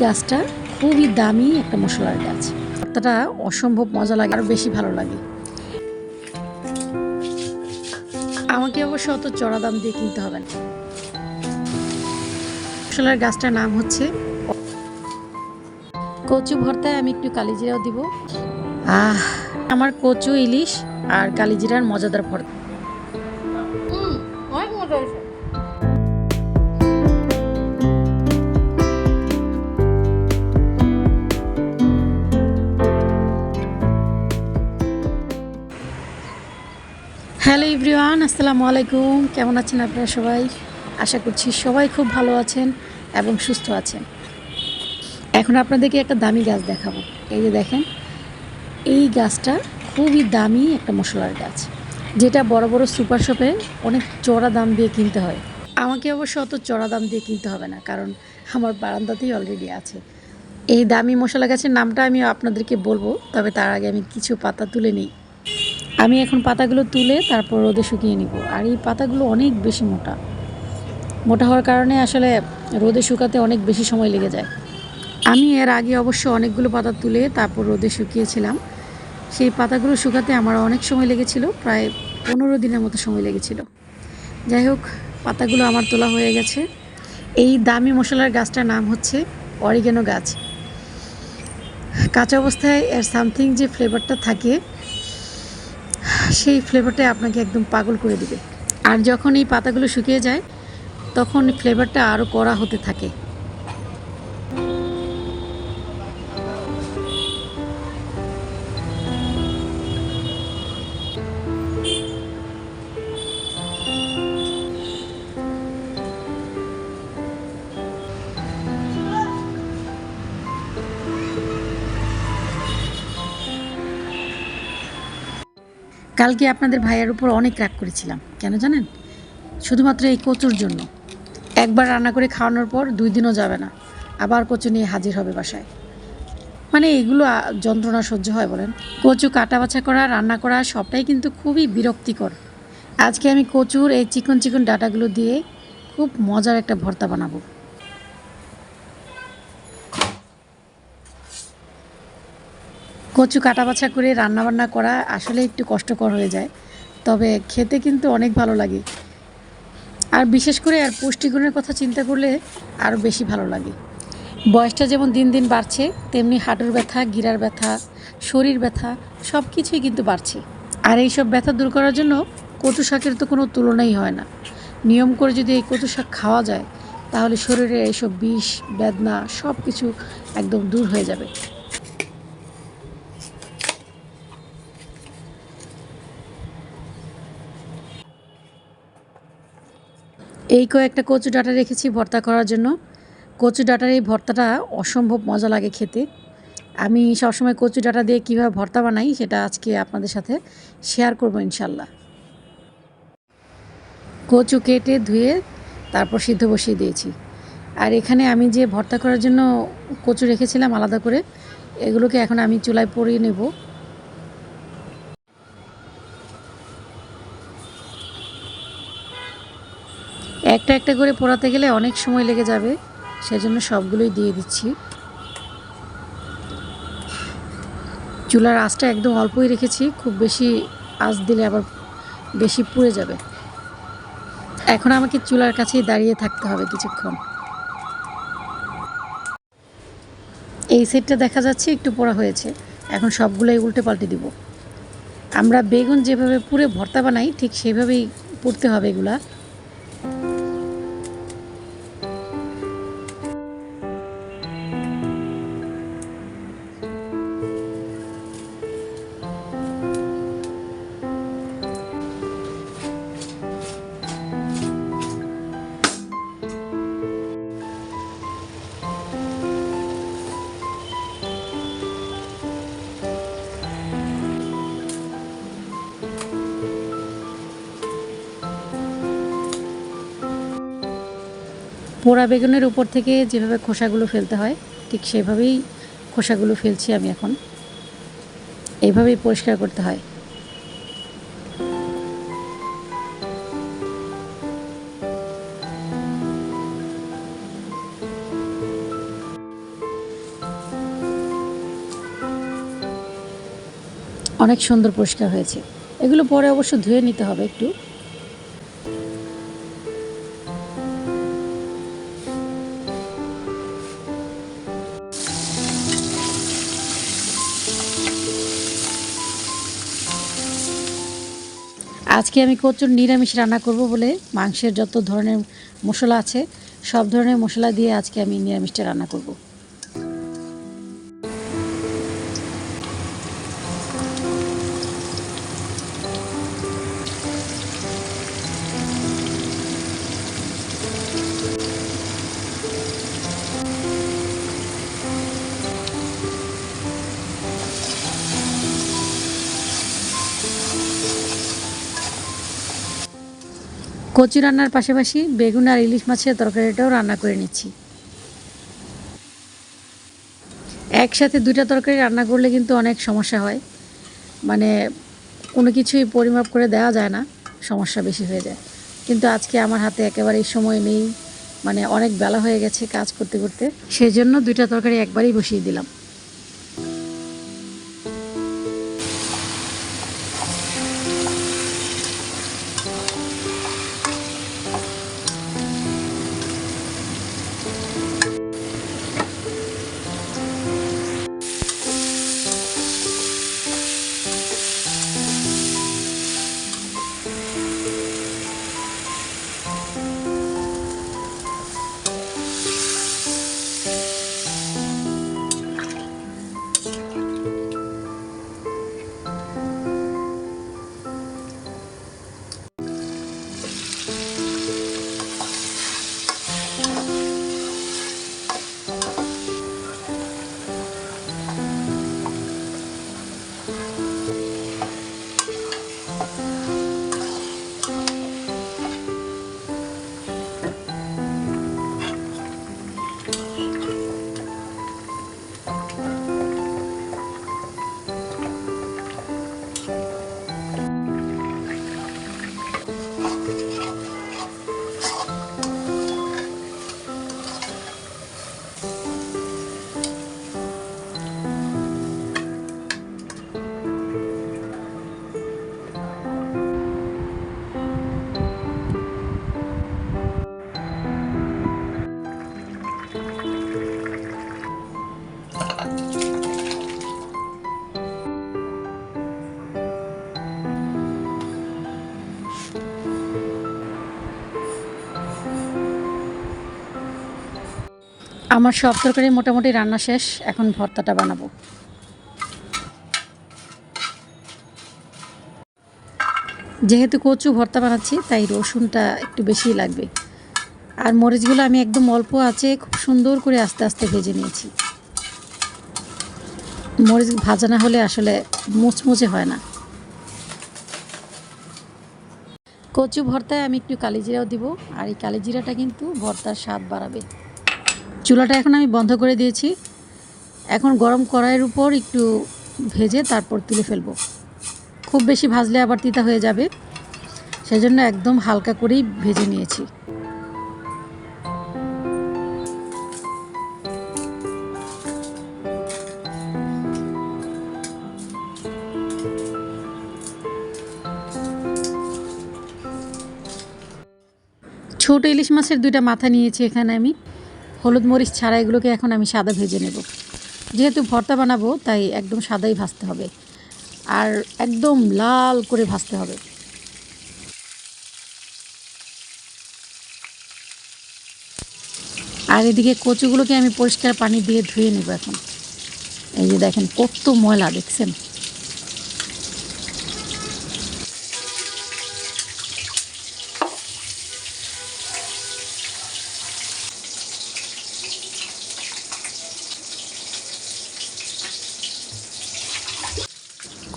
গাছটা খুবই দামি একটা মশলার গাছ ভর্তাটা অসম্ভব মজা লাগে আরও বেশি ভালো লাগে। আমাকে অবশ্য অত চড়া দাম দিয়ে কিনতে হবে না। মশলার গাছটার নাম হচ্ছে কচু ভর্তায় আমি একটু কালিজিরাও দিব। আহ, আমার কচু, ইলিশ আর কালিজিরার মজাদার ভর্তা। মজা হয়েছে। হ্যালো ইভরিওয়ান আসসালামু আলাইকুম। কেমন আছেন আপনারা সবাই? আশা করছি সবাই খুব ভালো আছেন এবং সুস্থ আছেন। এখন আপনাদেরকে একটা দামি গাছ দেখাবো। এই যে দেখেন, এই গাছটা খুবই দামি একটা মশলার গাছ, যেটা বড় বড় সুপার শপে অনেক চড়া দাম দিয়ে কিনতে হয়। আমাকে অবশ্য অত চড়া দাম দিয়ে কিনতে হবে না, কারণ আমার বারান্দাতেই অলরেডি আছে। এই দামি মশলা গাছের নামটা আমি আপনাদেরকে বলব, তবে তার আগে আমি কিছু পাতা তুলে নিই। আমি এখন পাতাগুলো তুলে তারপর রোদে শুকিয়ে নিব। আর এই পাতাগুলো অনেক বেশি মোটা। মোটা হওয়ার কারণে আসলে রোদে শুকাতে অনেক বেশি সময় লেগে যায়। আমি এর আগে অবশ্য অনেকগুলো পাতা তুলে তারপর রোদে শুকিয়েছিলাম। সেই পাতাগুলো শুকাতে আমার অনেক সময় লেগেছিল, প্রায় পনেরো দিনের মতো সময় লেগেছিল। যাই হোক, পাতাগুলো আমার তোলা হয়ে গেছে। এই দামি মশলার গাছটার নাম হচ্ছে অরিগেনো গাছ। কাঁচা অবস্থায় এর সামথিং যে ফ্লেভারটা থাকে সেই ফ্লেভারটা আপনাকে একদম পাগল করে দিবে। আর যখন এই পাতাগুলো শুকিয়ে যায়, তখন ফ্লেভারটা আরও কড়া হতে থাকে। কালকে আপনাদের ভাইয়ের উপর অনেক রাগ করেছিলাম। কেন জানেন? শুধুমাত্র এই কচুর জন্য। একবার রান্না করে খাওয়ানোর পর দুই দিনও যাবে না। আবার কচু নিয়ে হাজির হবে বাসায়। মানে এগুলো যন্ত্রণা সহ্য হয় বলেন। কচু কাটা বাছা করা, রান্না করা, সবটাই কিন্তু খুবই বিরক্তিকর। আজকে আমি কচুর এই চিকন চিকন ডাটাগুলো দিয়ে খুব মজার একটা ভর্তা বানাবো। কচু কাটা বাছা করে রান্নাবান্না করা আসলে একটু কষ্টকর হয়ে যায়। তবে খেতে কিন্তু অনেক ভালো লাগে। আর বিশেষ করে আর পুষ্টিগুণের কথা চিন্তা করলে আরও বেশি ভালো লাগে। বয়সটা যেমন দিন দিন বাড়ছে, তেমনি হাঁটুর ব্যথা, গিরার ব্যথা, শরীর ব্যথা সব কিছুই কিন্তু বাড়ছে। আর এই সব ব্যথা দূর করার জন্য কচু শাকের তো কোনো তুলনাই হয় না। নিয়ম করে যদি এই কচু শাক খাওয়া যায়, তাহলে শরীরে এইসব বিষ, বেদনা সব কিছু একদম দূর হয়ে যাবে। এই কয়েকটা কচু ডাটা রেখেছি ভর্তা করার জন্য। কচু ডাঁটার এই ভর্তাটা অসম্ভব মজা লাগে খেতে। আমি সবসময় কচু ডাটা দিয়ে কীভাবে ভর্তা বানাই সেটা আজকে আপনাদের সাথে শেয়ার করব ইনশাল্লাহ কচু কেটে ধুয়ে তারপর সিদ্ধ বসিয়ে দিয়েছি। আর এখানে আমি যে ভর্তা করার জন্য কচু রেখেছিলাম আলাদা করে, এগুলোকে এখন আমি চুলায় পরিয়ে নেব। একটা একটা করে পোড়াতে গেলে অনেক সময় লেগে যাবে, সেজন্য সবগুলোই দিয়ে দিচ্ছি। চুলার আঁচটা একদম অল্পই রেখেছি, খুব বেশি আঁচ দিলে আবার বেশি পুড়ে যাবে। এখন আমাকে চুলার কাছেই দাঁড়িয়ে থাকতে হবে কিছুক্ষণ। এই সেটটা দেখা যাচ্ছে একটু পোড়া হয়েছে, এখন সবগুলোই উল্টে পাল্টে দিব। আমরা বেগুন যেভাবে পুড়ে ভর্তা বানাই, ঠিক সেভাবেই পড়তে হবে এগুলা। পোড়া বেগুনের উপর থেকে যেভাবে খোসাগুলো ফেলতে হয়, ঠিক সেভাবেই খোসাগুলো ফেলছি আমি এখন। এইভাবেই পরিষ্কার করতে হয়। অনেক সুন্দর পরিষ্কার হয়েছে। এগুলো পরে অবশ্য ধুয়ে নিতে হবে একটু। আজকে আমি কচুর নিরামিষ রান্না করব বলে মাংসের যত ধরনের মশলা আছে, সব ধরনের মশলা দিয়ে আজকে আমি নিরামিষটা রান্না করব। কচু রান্নার পাশাপাশি বেগুন আর ইলিশ মাছের তরকারিটাও রান্না করে নিচ্ছি। একসাথে দুইটা তরকারি রান্না করলে কিন্তু অনেক সমস্যা হয়। মানে কোনো কিছুই পরিমাপ করে দেওয়া যায় না, সমস্যা বেশি হয়ে যায়। কিন্তু আজকে আমার হাতে একেবারেই সময় নেই মানে অনেক বেলা হয়ে গেছে কাজ করতে করতে। সেজন্য দুইটা তরকারি একবারেই বসিয়ে দিলাম। আমার সব তরকারি মোটামুটি রান্না শেষ, এখন ভর্তাটা বানাবো। যেহেতু কচু ভর্তা বানাচ্ছি, তাই রসুনটা একটু বেশিই লাগবে। আর মরিচগুলো আমি একদম অল্প আছে, খুব সুন্দর করে আস্তে আস্তে ভেজে নিয়েছি। মরিচ ভাজা না হলে আসলে মুচমুচে হয় না। কচু ভর্তায় আমি একটু কালিজিরাও দিব, আর এই কালিজিরাটা কিন্তু ভর্তার স্বাদ বাড়াবে। চুলাটা এখন আমি বন্ধ করে দিয়েছি। এখন গরম কড়াইয়ের উপর একটু ভেজে তারপর তুলে ফেলব। খুব বেশি ভাজলে আবার তিতা হয়ে যাবে। সেজন্য একদম হালকা করেই ভেজে নিয়েছি। ছোট ইলিশ মাছের দুইটা মাথা নিয়েছি এখানে আমি। হলুদ মরিচ ছাড়া এগুলোকে এখন আমি সাদা ভেজে নেব। যেহেতু ভর্তা বানাবো, তাই একদম সাদাই ভাজতে হবে। আর একদম লাল করে ভাজতে হবে। আর এদিকে কচুগুলোকে আমি পরিষ্কার পানি দিয়ে ধুয়ে নেব এখন। এই যে দেখেন, কত ময়লা, দেখছেন?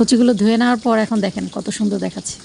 কচিগুলো ধুয়ে নেওয়ার পর এখন দেখেন কত সুন্দর দেখাচ্ছে।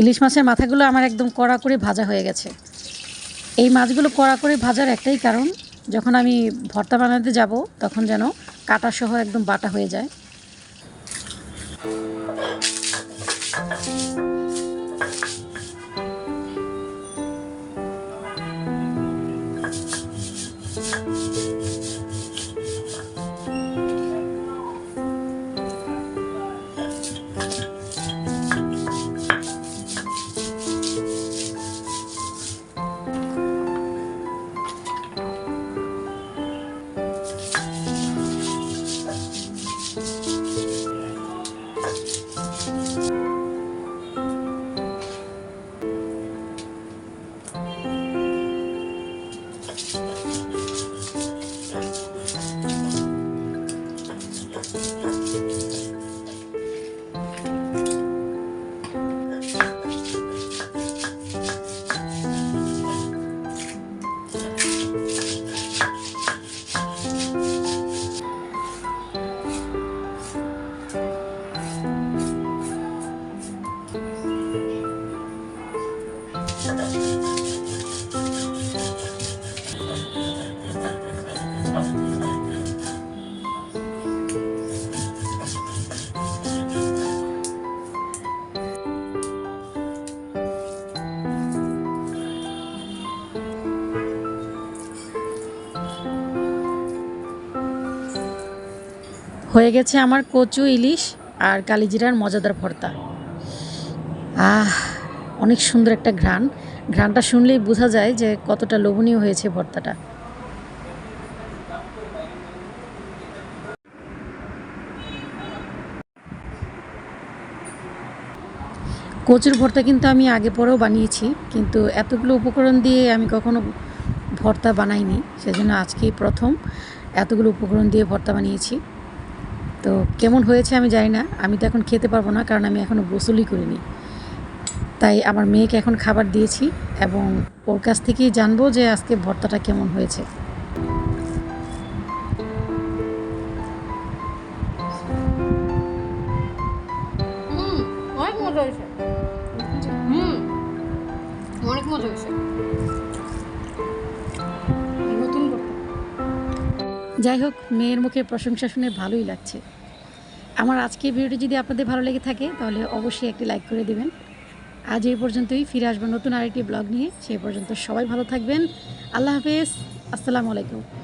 ইলিশ মাছের মাথাগুলো আমার একদম কড়া করে ভাজা হয়ে গেছে। এই মাছগুলো কড়া করে ভাজার একটাই কারণ, যখন আমি ভর্তা বানাতে যাব, তখন যেন কাটা সহ একদম বাটা হয়ে যায়। হয়ে গেছে আমার কচু, ইলিশ আর কালিজিরার মজাদার ভর্তা। আহ, অনেক সুন্দর একটা ঘ্রাণ। ঘ্রাণটা শুনলেই বোঝা যায় যে কতটা লোভনীয় হয়েছে ভর্তাটা। কচুর ভর্তা কিন্তু আমি আগে পরেও বানিয়েছি, কিন্তু এতগুলো উপকরণ দিয়ে আমি কখনো ভর্তা বানাইনি, সেজন্য আজকেই প্রথম এতগুলো উপকরণ দিয়ে ভর্তা বানিয়েছি। তো কেমন হয়েছে আমি জানি না। আমি তো এখন খেতে পারব না কারণ আমি এখনও গোসলই করিনি। তাই আমার মেয়েকে এখন খাবার দিয়েছি এবং ওর কাছ থেকেই জানব যে আজকে ভর্তাটা কেমন হয়েছে। অনেক মজা হয়েছে। যাই হোক মেয়ের মুখে প্রশংসা শুনে ভালোই লাগছে। আমার আজকের ভিডিওটি যদি আপনাদের ভালো লেগে থাকে, তাহলে অবশ্যই একটি লাইক করে দেবেন। আজ এই পর্যন্তই, ফিরে আসব নতুন আরেকটি ব্লগ নিয়ে। সেই পর্যন্ত সবাই ভালো থাকবেন। আল্লাহ হাফেজ। আসসালামু আলাইকুম।